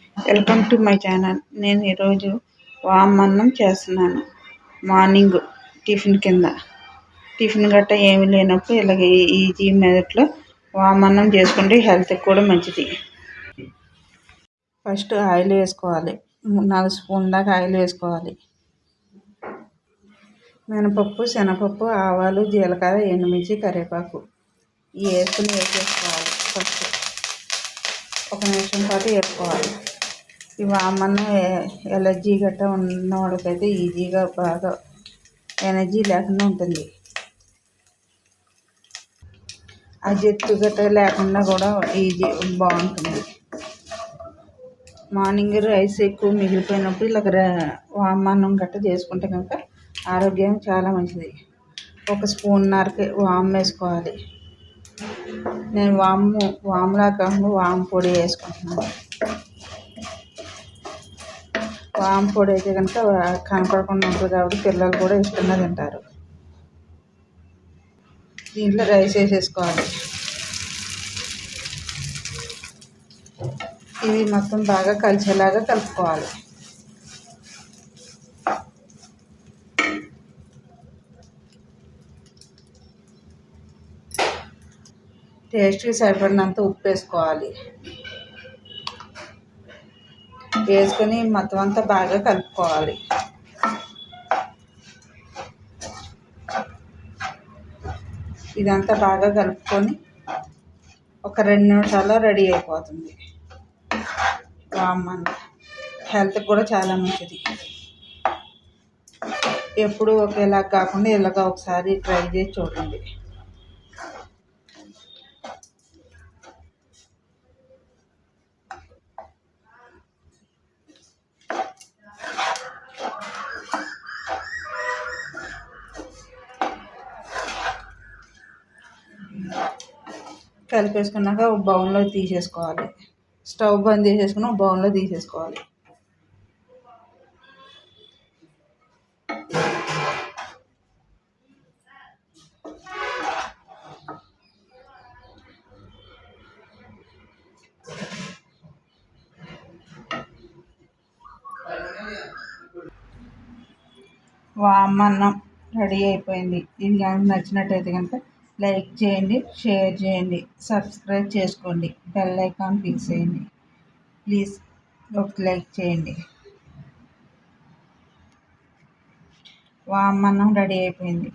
Welcome to my channel. నేను ఈరోజు వామన్నం చేస్తున్నాను. మార్నింగ్ టిఫిన్ కింద. టిఫిన్ గట్ట ఏమి లేనప్పుడు ఇలాగ ఈజీ మెథడ్లో వామన్నం చేసుకుంటే హెల్త్కి కూడా మంచిది. ఫస్ట్ ఆయిల్ వేసుకోవాలి. నాలుగు స్పూన్ దాకా ఆయిల్ వేసుకోవాలి. మినపప్పు శనగపప్పు ఆవాలు జీలకర్ర ఎండుమిర్చి కరివేపాకు. వేసుకుని వేసేసుకోవాలి ఫస్ట్. ఒక నిమిషం పాటు వేసుకోవాలి ఈ వామన్నం ఎలర్జీ గట్రా ఉన్న వాళ్ళకైతే ఈజీగా బాగా ఎనర్జీ లేకుండా ఉంటుంది. ఆ జట్టు గట్రా లేకుండా కూడా ఈజీ బాగుంటుంది. మార్నింగ్ రైస్ ఎక్కువ మిగిలిపోయినప్పుడు ఇలా వామన్నం గట్ట చేసుకుంటే కనుక ఆరోగ్యం చాలా మంచిది. ఒక స్పూన్నరకి వామ్ వేసుకోవాలి. నేను వాము వాములా కాకుండా వాము పొడి వేసుకుంటున్నాను. వాము పొడి అయితే కనుక కనపడకుండా ఉంటుంది కాబట్టి పిల్లలు కూడా ఇష్టంగా తింటారు. దీంట్లో రైస్ వేసేసుకోవాలి. ఇవి మొత్తం బాగా కలిసేలాగా కలుపుకోవాలి. టేస్ట్కి సరిపడినంత ఉప్పు వేసుకోవాలి. వేసుకొని మొత్తం అంతా బాగా కలుపుకోవాలి. ఇదంతా బాగా కలుపుకొని ఒక రెండు నిమిషాల్లో రెడీ అయిపోతుంది. వామ్మన్ హెల్త్కి కూడా చాలా మంచిది. ఎప్పుడు ఒకేలా కాకుండా ఇలాగ ఒకసారి ట్రై చేసి చూడండి. కలిపేసుకున్నాక ఒక బౌన్లో తీసేసుకోవాలి. స్టవ్ బంద్ చేసేసుకుని ఒక బౌన్లో తీసేసుకోవాలి. వామన్నం రెడీ అయిపోయింది. ఇది కనుక నచ్చినట్టయితే కనుక లైక్ చేయండి షేర్ చేయండి సబ్స్క్రైబ్ చేసుకోండి బెల్ ఐకాన్ క్లిక్ చేయండి. ప్లీజ్ ఒక లైక్ చేయండి. వామన్నం రెడీ అయిపోయింది.